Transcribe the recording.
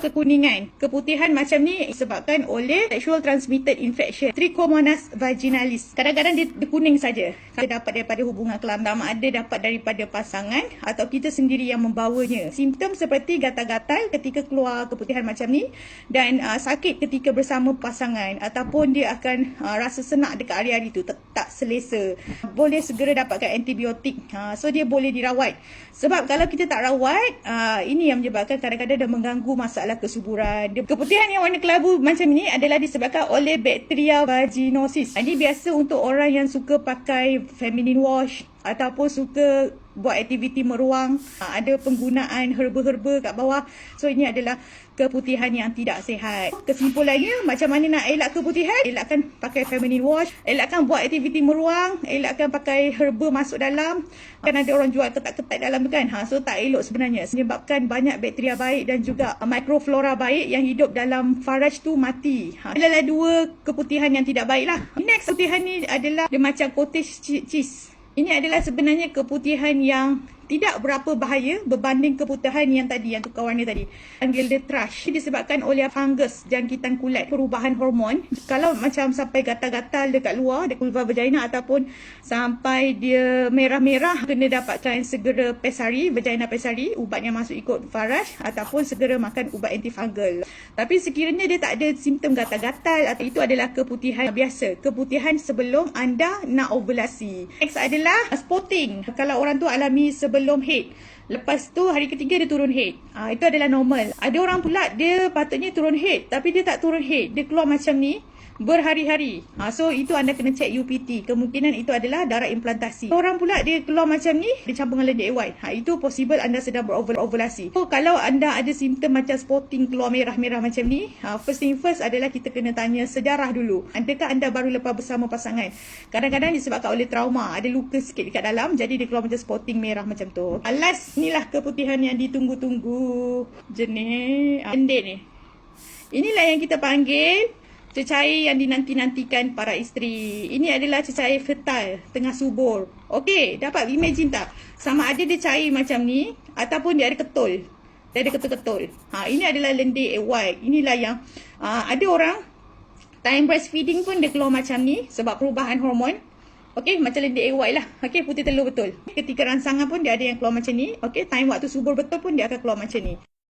kekuningan. Keputihan macam ni disebabkan oleh sexual transmitted infection. Trichomonas vaginalis. Kadang-kadang dia, dia kuning saja. Kita dapat daripada hubungan kelamin. Sama ada dapat daripada pasangan atau kita sendiri yang membawanya. Simptom seperti gatal-gatal ketika keluar keputihan macam ni dan uh, sakit ketika bersama pasangan ataupun dia akan uh, rasa senak dekat hari-hari tu tak, tak selesa. Boleh segera dapatkan antibiotik. Uh, so dia boleh dirawat. Sebab kalau kita tak rawat, uh, ini yang menyebabkan kadang-kadang dia mengganggu masalah kesuburan. Dia, keputihan yang warna kelabu macam ni adalah disebabkan oleh bakteria vaginosis. Ini biasa untuk orang yang suka pakai feminine wash ataupun suka buat aktiviti meruang, ha, ada penggunaan herba-herba kat bawah. So ini adalah keputihan yang tidak sihat. Kesimpulannya, macam mana nak elak keputihan? Elakkan pakai feminine wash, elakkan buat aktiviti meruang, elakkan pakai herba masuk dalam. Kan ada orang jual ketat-ketat dalam kan? Ha, so tak elok sebenarnya. Sebabkan banyak bakteria baik dan juga mikroflora baik yang hidup dalam faraj tu mati. Ha, adalah dua keputihan yang tidak baik lah. Next keputihan ni adalah dia macam cottage cheese. Ini adalah sebenarnya keputihan yang tidak berapa bahaya berbanding keputihan yang tadi, yang tukar warna tadi. Panggil dia thrush. Disebabkan oleh fungus jangkitan kulit, perubahan hormon. Kalau macam sampai gatal-gatal dekat luar, dekat vulva vagina ataupun sampai dia merah-merah, kena dapatkan segera pesari, vagina pesari, ubat yang masuk ikut faraj ataupun segera makan ubat antifungal. Tapi sekiranya dia tak ada simptom gatal-gatal atau itu adalah keputihan biasa. Keputihan sebelum anda nak ovulasi. Next adalah spotting. Kalau orang tu alami sebelum sebelum head. Lepas tu hari ketiga dia turun head. Ha, itu adalah normal. Ada orang pula dia patutnya turun head tapi dia tak turun head. Dia keluar macam ni berhari-hari. Ha, so itu anda kena check UPT. Kemungkinan itu adalah darah implantasi. Orang pula dia keluar macam ni, dia campur dengan lendir AY. Ha, itu possible anda sedang berovulasi. So kalau anda ada simptom macam spotting keluar merah-merah macam ni, ha, first thing first adalah kita kena tanya sejarah dulu. Adakah anda baru lepas bersama pasangan? Kadang-kadang disebabkan oleh trauma, ada luka sikit dekat dalam, jadi dia keluar macam spotting merah macam tu. Ha, last inilah keputihan yang ditunggu-tunggu. Jenis lendir ni. Inilah yang kita panggil cecair yang dinanti-nantikan para isteri. Ini adalah cecair fertile tengah subur. Okey, dapat imagine tak? Sama ada dia cair macam ni ataupun dia ada ketul. Dia ada ketul-ketul. Ha, ini adalah lendir white. Inilah yang uh, ada orang time breastfeeding pun dia keluar macam ni sebab perubahan hormon. Okey, macam lendir white lah. Okey, putih telur betul. Ketika rangsangan pun dia ada yang keluar macam ni. Okey, time waktu subur betul pun dia akan keluar macam ni.